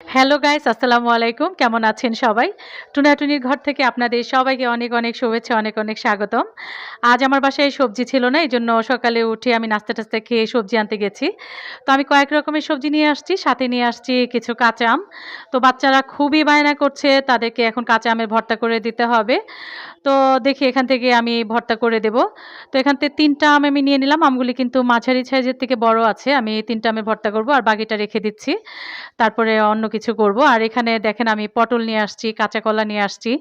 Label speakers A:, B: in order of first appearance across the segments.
A: Hello guys আসসালামু আলাইকুম কেমন আছেন সবাই? টুনাটুনির ঘর থেকে আপনাদের সবাইকে অনেক অনেক শুভেচ্ছা, অনেক অনেক স্বাগতম। আজ আমার বাসায় সবজি ছিল না এই জন্য সকালে উঠে আমি নাস্তা টাস্তা খেয়ে সবজি আনতে গেছি। তো আমি কয়েক রকমের সবজি নিয়ে আসছি, সাথে নিয়ে আসছি কিছু কাঁচা আম। তো বাচ্চারা খুবই বায়না করছে, তাদেরকে এখন কাঁচা আমের ভর্তা করে দিতে হবে। তো দেখি এখান থেকে আমি ভর্তা করে দেব। তো এখান থেকে তিনটা আম আমি নিয়ে নিলাম। আমগুলি কিন্তু মাঝারি সাইজের থেকে বড় আছে। আমি তিনটা আমের ভর্তা করব আর বাকিটা রেখে দিচ্ছি। তারপরে অন্য কিছু করব। আর এখানে দেখেন আমি পটল নিয়ে আসছি, কাঁচা কলা নিয়ে আসছি।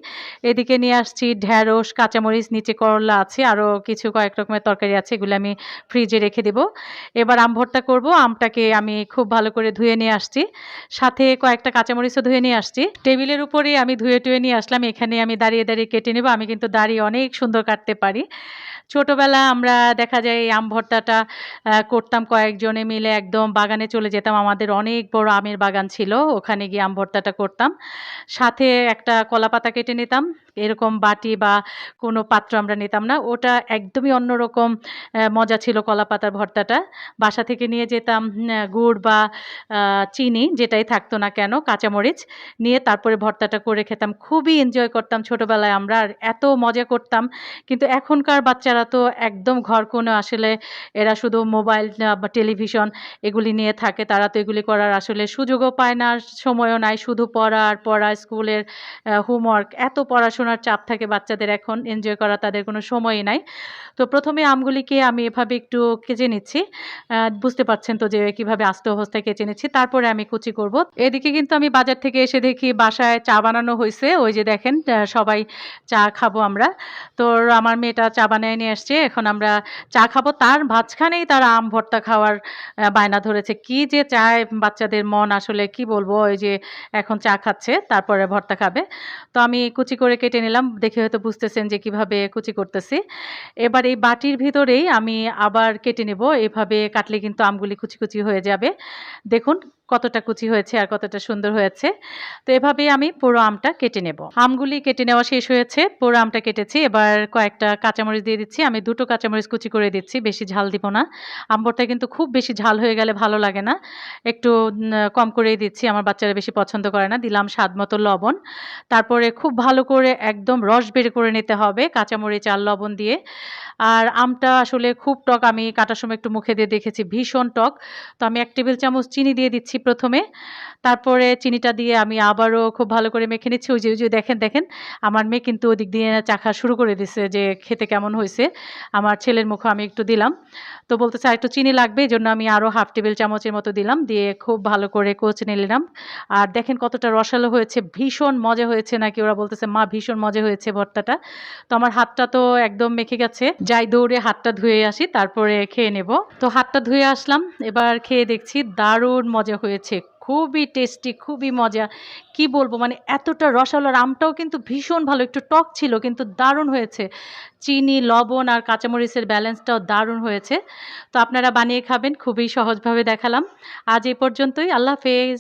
A: এদিকে নিয়ে আসছি ঢ্যাঁড়স কাঁচামরিচ, নিচে করলা আছে, আরও কিছু কয়েক রকমের তরকারি আছে, এগুলো আমি ফ্রিজে রেখে দেব। এবার আম ভর্তা করব। আমটাকে আমি খুব ভালো করে ধুয়ে নিয়ে আসছি। সাথে কয়েকটা কাঁচামরিচও ধুয়ে নিয়ে আসছি। টেবিলের উপরেই আমি ধুয়ে টুয়ে নিয়ে আসলাম। এখানে আমি দাঁড়িয়ে দাঁড়িয়ে কেটে নেব। আমি কিন্তু দাড়ি অনেক সুন্দর কাটতে পারি। ছোটবেলা আমরা দেখা যায় এই আম ভর্তাটা করতাম কয়েকজনে মিলে একদম বাগানে চলে যেতাম। আমাদের অনেক বড় আমের বাগান ছিল, ওখানে গিয়ে আম ভর্তাটা করতাম। সাথে একটা কলা পাতা কেটে নিতাম, এরকম বাটি বা কোনো পাত্র আমরা নিতাম না। ওটা একদমই অন্যরকম মজা ছিল কলা পাতার ভর্তাটা। বাসা থেকে নিয়ে যেতাম গুড় বা চিনি, যেটাই থাকতো না কেন, কাঁচামরিচ, নিয়ে তারপরে ভর্তাটা করে খেতাম। খুবই এনজয় করতাম ছোটবেলায় আমরা, আর এত মজা করতাম। কিন্তু এখনকার বাচ্চারা তো একদম ঘর কোনো আসলে এরা শুধু মোবাইল বা টেলিভিশন এগুলি নিয়ে থাকে। তারা তো এগুলি করার আসলে সুযোগও পায় না, সময়ও নাই। শুধু পড়া আর পড়া, স্কুলের হোমওয়ার্ক এত পড়াশোনার চাপ থাকে বাচ্চাদের এখন। এনজয় করা তাদের কোনো সময়ই নাই। তো প্রথমে আমগুলিকে আমি এভাবে একটু কেচে নিচ্ছি। বুঝতে পারছেন তো যে কীভাবে আস্তে অবস্থায় কেচে নিচ্ছি। তারপরে আমি কুচি করব। এদিকে কিন্তু আমি বাজার থেকে এসে দেখি বাসায় চা বানানো হয়েছে ওই যে দেখেন সবাই চা খাব আমরা। তো আমার মেয়েটা চা বানিয়ে নিয়ে আসছে এখন আমরা চা খাব। তার মাঝখানেই তারা আম ভর্তা খাওয়ার বায়না ধরেছে। কি যে চায় বাচ্চাদের মন আসলে, কি বলব? ওই যে এখন চা খাচ্ছে, তারপরে ভর্তা খাবে। তো আমি কুচি করে কেটে নিলাম। দেখে হয়তো বুঝতেছেন যে কীভাবে কুচি করতেছি। এবার এই বাটির ভিতরেই আমি আবার কেটে নেব। এভাবে কাটলে কিন্তু আমগুলি কুচি কুচি হয়ে যাবে। দেখুন কতটা কুচি হয়েছে আর কতটা সুন্দর হয়েছে। তো এভাবেই আমি পুরো আমটা কেটে নেব। আমগুলি কেটে নেওয়া শেষ হয়েছে। পুরো আমটা কেটেছি। এবার কয়েকটা কাঁচামরিচ দিয়ে দিচ্ছি। আমি দুটো কাঁচামরিচ কুচি করে দিচ্ছি, বেশি ঝাল দিব না। আম ভর্তা কিন্তু খুব বেশি ঝাল হয়ে গেলে ভালো লাগে না। একটু কম করেই দিচ্ছি, আমার বাচ্চারা বেশি পছন্দ করে না, দিলাম স্বাদ মতো লবণ। তারপরে খুব ভালো করে একদম রস বের করে নিতে হবে, কাঁচামরিচ আর লবণ দিয়ে। আর আমটা আসলে খুব টক, আমি কাটার সময় একটু মুখে দিয়ে দেখেছি, ভীষণ টক। তো আমি এক টেবিল চামচ চিনি দিয়ে দিচ্ছি প্রথমে। তারপরে চিনিটা দিয়ে আমি আবারও খুব ভালো করে মেখে নিচ্ছি। ওই যে ওই যে, দেখেন দেখেন, আমার মেয়ে কিন্তু ওদিক দিয়ে চাখা শুরু করে দিছে যে, খেতে কেমন হয়েছে। আমার ছেলের মুখে আমি একটু দিলাম। তো বলতেছে একটু চিনি লাগবে, এই জন্য আমি আরও হাফ টেবিল চামচের মতো দিলাম, দিয়ে খুব ভালো করে কোচ নিলাম। আর দেখেন কতটা রসালো হয়েছে, ভীষণ মজা হয়েছে নাকি, ওরা বলতেছে, মা, ভীষণ মজা হয়েছে ভর্তাটা। তো আমার হাতটা তো একদম মেখে গেছে। যাই দৌড়ে হাতটা ধুয়ে আসি, তারপরে খেয়ে নেব। তো হাতটা ধুয়ে আসলাম, এবার খেয়ে দেখছি দারুণ মজা হয়েছে। খুবই টেস্টি খুবই মজা। কি বলব মানে এতটা রসালো আমটাও কিন্তু ভীষণ ভালো। একটু টক ছিল, কিন্তু দারুণ হয়েছে। চিনি, লবণ আর কাঁচামরিচের ব্যালেন্সটাও দারুণ হয়েছে। তো আপনারা বানিয়ে খাবেন, খুবই সহজভাবে দেখালাম। আজ এই পর্যন্তই, আল্লাহ হাফেজ।